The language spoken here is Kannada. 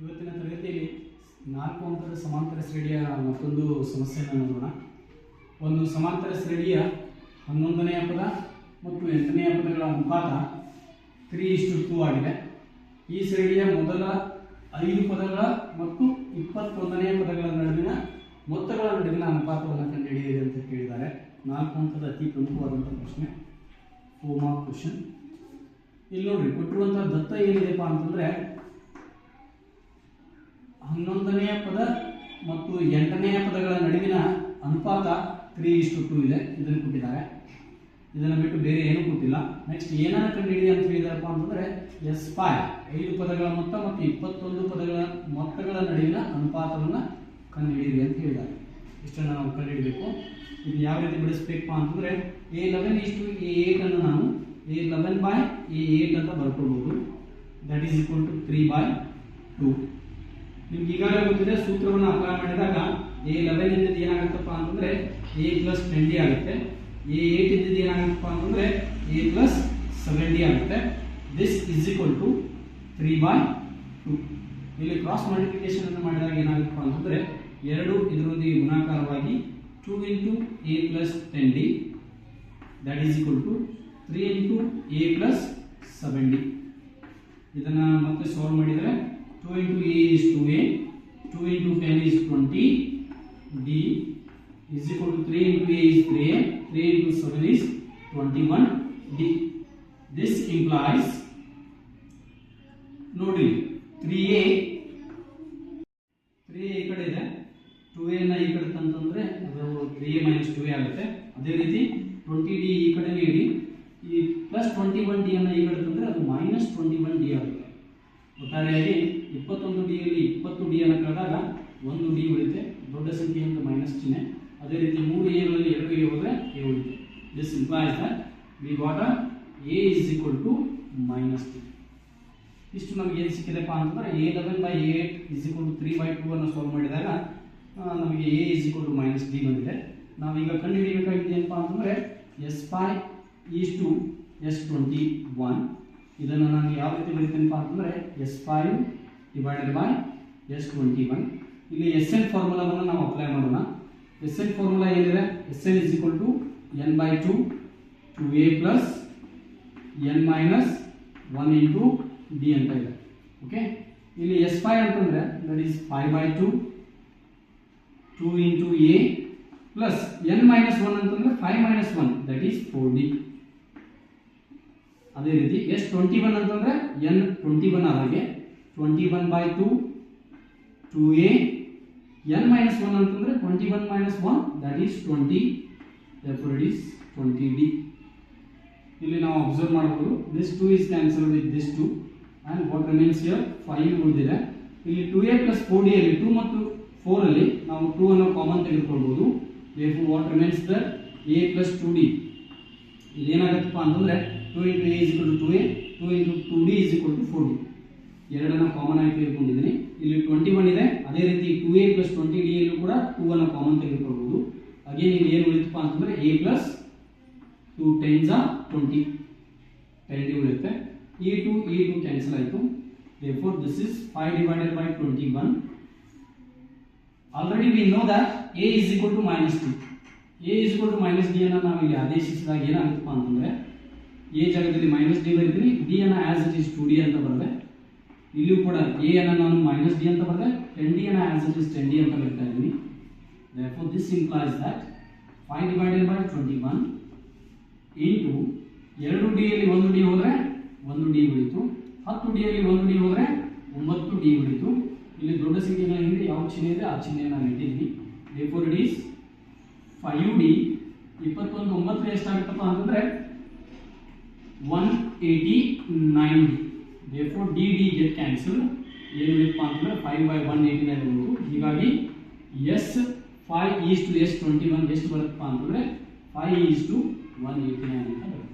ಇವತ್ತಿನ ತರಗತಿಯಲ್ಲಿ ನಾಲ್ಕು ಅಂತರ ಸಮಾಂತರ ಶ್ರೇಣಿಯ ಮತ್ತೊಂದು ಸಮಸ್ಯೆಯನ್ನು ನೋಡೋಣ. ಒಂದು ಸಮಾಂತರ ಶ್ರೇಣಿಯ ಹನ್ನೊಂದನೆಯ ಪದ ಮತ್ತು ಎಂಟನೆಯ ಪದಗಳ ಅನುಪಾತ ತ್ರೀ ಇಷ್ಟು ಟೂ ಆಗಿದೆ. ಈ ಶ್ರೇಣಿಯ ಮೊದಲ ಐದು ಪದಗಳ ಮತ್ತು ಇಪ್ಪತ್ತೊಂದನೆಯ ಪದಗಳ ನಡುವಿನ ಮೊತ್ತಗಳ ನಡುವಿನ ಅನುಪಾತವನ್ನು ಕಂಡುಹಿಡಿಯಿರಿ ಅಂತ ಕೇಳಿದ್ದಾರೆ. ನಾಲ್ಕು ಅಂಕದ ಅತಿ ಪ್ರಮುಖವಾದಂಥ ಪ್ರಶ್ನೆ ಮಾರ್ಕ್ ಕ್ವಶನ್ ಇಲ್ಲಿ ನೋಡ್ರಿ ಕೊಟ್ಟಿರುವಂತಹ ದತ್ತ ಏನಿದೆಪ್ಪ ಅಂತಂದ್ರೆ ಹನ್ನೊಂದನೆಯ ಪದ ಮತ್ತು ಎಂಟನೆಯ ಪದಗಳ ನಡುವಿನ ಅನುಪಾತ ತ್ರೀ ಇಷ್ಟು ಟು ಇದೆ. ಇದನ್ನು ಕೊಟ್ಟಿದ್ದಾರೆ. ಇದನ್ನು ಬಿಟ್ಟು ಬೇರೆ ಏನೂ ಕೊಟ್ಟಿಲ್ಲ. ನೆಕ್ಸ್ಟ್ ಏನನ್ನ ಕಂಡುಹಿಡಿಯ ಅಂತ ಹೇಳಿದಾರಪ್ಪ ಅಂತಂದ್ರೆ ಎಸ್ ಫೈ ಐದು ಪದಗಳ ಮೊತ್ತ ಮತ್ತು ಇಪ್ಪತ್ತೊಂದು ಪದಗಳ ಮೊತ್ತಗಳ ನಡುವಿನ ಅನುಪಾತವನ್ನು ಕಂಡುಹಿಡಿಯಿರಿ ಅಂತ ಹೇಳಿದ್ದಾರೆ. ಇಷ್ಟನ್ನು ನಾವು ಕಂಡುಹಿಡಬೇಕು. ಇದು ಯಾವ ರೀತಿ ಬಿಡಿಸ್ಬೇಕಪ್ಪ ಅಂತಂದ್ರೆ ಎ ಲೆವೆನ್ ಇಷ್ಟು ಎ ಅನ್ನು ನಾವು a eleven by a eight ಅಂತ ಬರ್ಕೊಳ್ಬೋದು. That is equal to three by two ನಿಮ್ಗೆ ಈಗಾಗಲೇ ಗೊತ್ತಿದೆ, ಸೂತ್ರವನ್ನು ಅಪ್ಲೈ ಮಾಡಿದಾಗ ಎ ಲೆವೆನ್ ಇದ್ದದ್ದು ಏನಾಗುತ್ತಪ್ಪ ಅಂತಂದ್ರೆ ಎ ಪ್ಲಸ್ ಟ್ವೆಂಟಿ ಆಗುತ್ತೆ. ಎ ಏಟ್ ಇದ್ದದ್ದು ಏನಾಗುತ್ತಪ್ಪ ಅಂತಂದ್ರೆ ಎ ಪ್ಲಸ್ ಸೆವೆಂಟಿ ಆಗುತ್ತೆ. This is equal to three by two ಇಲ್ಲಿ ಕ್ರಾಸ್ ಮಲ್ಟಿಪ್ಲಿಕೇಶನ್ ಅನ್ನು ಮಾಡಿದಾಗ ಏನಾಗುತ್ತಪ್ಪ ಅಂತಂದ್ರೆ ಎರಡು ಇದರೊಂದಿಗೆ ಗುಣಾಕಾರವಾಗಿ two into a plus ten d that is equal to three into a plus seven d ಇದನ್ನ ಮತ್ತೆ ಸಾಲ್ವ್ ಮಾಡಿದರೆ two into a is two a two into ten is twenty d is equal to three into a is three a three into seven is twenty one d this implies ನೋಡಿ ತ್ರೀ ಎ ತ್ರೀ ಎ ಈ ಕಡೆ ಇದೆ. 2a ನ ಈ ಕಡೆ ತಂತಂದ್ರೆ ಅದು three a minus two a ಆಗುತ್ತೆ. ಅದೇ ರೀತಿ ಟ್ವೆಂಟಿ ಡಿ ಈ ಕಡೆ ಇಡಿ ಈ ಪ್ಲಸ್ ಟ್ವೆಂಟಿ ಒನ್ ಡಿ ಈ ಕಡೆ ತಂದ್ರೆ ಅದು ಮೈನಸ್ ಟ್ವೆಂಟಿ ಒನ್ ಡಿ ಆಗುತ್ತೆ. ಒಟ್ಟಾರೆಯಾಗಿ ಇಪ್ಪತ್ತೊಂದು ಡಿಯಲ್ಲಿ ಇಪ್ಪತ್ತು ಡಿ ಅನ್ನು ಕಳೆದಾಗ ಒಂದು ಡಿ ಉಳಿತೆ ದೊಡ್ಡ ಸಂಖ್ಯೆ ಅಂತ ಮೈನಸ್ ಚಿಹ್ನೆ. ಅದೇ ರೀತಿ ಮೂರು ಎಗಳಲ್ಲಿ ಎರಡು ಎ ಹೋದರೆ A ಉಳಿತೆ this implies that we got a a is equal to minus t ಇಷ್ಟು ನಮಗೆ ಏನು ಸಿಕ್ಕಿದೆಪ್ಪ ಅಂತಂದ್ರೆ a eleven by eight is equal to three by two ಅನ್ನು ಸಾಲ್ವ್ ಮಾಡಿದಾಗ ನಮಗೆ a is equal to minus d ಬಂದಿದೆ. ನಾವೀಗ ಕಂಡುಹಿಡಿಯಬೇಕಾಗಿದೆ ಏನಪ್ಪ ಅಂತಂದ್ರೆ S five is to S twenty one ಇದನ್ನು ನಾನು ಯಾವ ರೀತಿ ಬರೀತೇನಪ್ಪ ಅಂತಂದ್ರೆ S five divided by S twenty one ಇಲ್ಲಿ ಎಸ್ ಎಲ್ ಫಾರ್ಮುಲಾವನ್ನು ನಾವು ಅಪ್ಲೈ ಮಾಡೋಣ. ಎಸ್ ಎಲ್ ಫಾರ್ಮುಲಾ ಏನಿದೆ? S L is equal to n by two two a plus n minus one into d ಅಂತ ಇದೆ. ಓಕೆ ಇಲ್ಲಿ ಎಸ್ ಫೈ ಅಂತಂದ್ರೆ that is five by two two into a plus n minus one ಅಂತಂದ್ರೆ five minus one that is four d ಅದೇ ರೀತಿ ಎಸ್ ಟ್ವೆಂಟಿ ಒನ್ ಅಂತಂದ್ರೆ N twenty one ಆದಾಗೆ twenty one by two two a n minus one ಅಂತಂದರೆ twenty one minus one that is twenty therefore it is 20d ಇಲ್ಲಿ ನಾವು ಅಬ್ಸರ್ವ್ ಮಾಡಬಹುದು this 2 is cancelled with this 2 and what remains here 5 ಉಳಿದಿದೆ. ಇಲ್ಲಿ 2a 4d ಅಲ್ಲಿ 2 ಮತ್ತು 4 ಅಲ್ಲಿ ನಾವು 2 ಅನ್ನು ಕಾಮನ್ ತೆಗೆದುಕೊಳ್ಳಬಹುದು therefore, what remains there? A 2d ಇಲ್ಲಿ ಏನಾಗುತ್ತಪ್ಪ ಅಂತಂದ್ರೆ D a 2a 2 2d 4d ಎರಡನ್ನ ಕಾಮನ್ ಆಗಿ ತೆಗೆದುಕೊಂಡಿದ್ದೀನಿ. ಇಲ್ಲಿ ಟ್ವೆಂಟಿ ಒನ್ ಇದೆ. ಅದೇ ರೀತಿ two A plus twenty D ಎಲ್ಲೂ ಕೂಡ ಟೂ ಅನ್ನು ಕಾಮನ್ ತೆಗೆದುಕೊಳ್ಬಹುದು. ಅಗೇನ್ ಇಲ್ಲಿ ಏನು ಉಳಿತಪ್ಪ ಅಂತಂದ್ರೆ A plus two tens twenty twenty D ಉಳಿಯುತ್ತೆ. E two E two cancel ಆಯಿತು. Therefore, this is 5 divided by 21 already we know that a is equal to minus 2 a is equal to minus D ಅನ್ನ ನಾವು ಇಲ್ಲಿ ಆದೇಶಿಸಿದಾಗ ಏನಾಗುತ್ತಪ್ಪ ಅಂತಂದ್ರೆ, a ಜಾಗದಲ್ಲಿ ಮೈನಸ್ ಡಿ ಬರೀತೀನಿ. D ಅನ್ನ as it is to D ಅಂತ ಬರೆದೆ ಇಲ್ಲಿಯೂ ಕೂಡ ಎ ಅನ್ನ ನಾನು ಮೈನಸ್ ಡಿ ಅಂತ ಬರೆದೆ ಟೆನ್ ಡಿ ಅನ್ನ ಆನ್ಸರ್ ಇಸ್ ಟೆನ್ ಡಿ ಅಂತ ಬರೀತಾ ಇದ್ದೀನಿ. Therefore, this implies that 5 divided by 21 into ಎರಡು ಡಿ ಯಲ್ಲಿ ಒಂದು ಡಿ ಹೋದ್ರೆ ಒಂದು ಡಿ ಉಳಿತು. ಹತ್ತು ಡಿ ಯಲ್ಲಿ ಒಂದು ಡಿ ಹೋದ್ರೆ ಒಂಬತ್ತು ಡಿ ಉಳಿತು. ಇಲ್ಲಿ ದೊಡ್ಡ ಸಂಖ್ಯೆಗಳ ಹಿಂದೆ ಯಾವ ಚಿಹ್ನೆ ಇದೆ? ಆ ಚಿಹ್ನೆಯನ್ನು ನಾನು ಇಟ್ಟಿದ್ದೀನಿ. Therefore, it is five D ಇಪ್ಪತ್ತೊಂದು ಒಂಬತ್ತು ಎಷ್ಟಾಗುತ್ತಪ್ಪ ಅಂತಂದ್ರೆ one eighty nine D therefore D D get cancel ಏನು ಉಳಿಯಪ್ಪ ಅಂತಂದ್ರೆ five by one eighty nine ಉಳಿತು ಹೀಗಾಗಿ S five is to S twenty one ಎಷ್ಟು ಬರುತ್ತಪ್ಪ ಅಂತಂದ್ರೆ five is to one eighty nine ಅಂತ ಬರುತ್ತೆ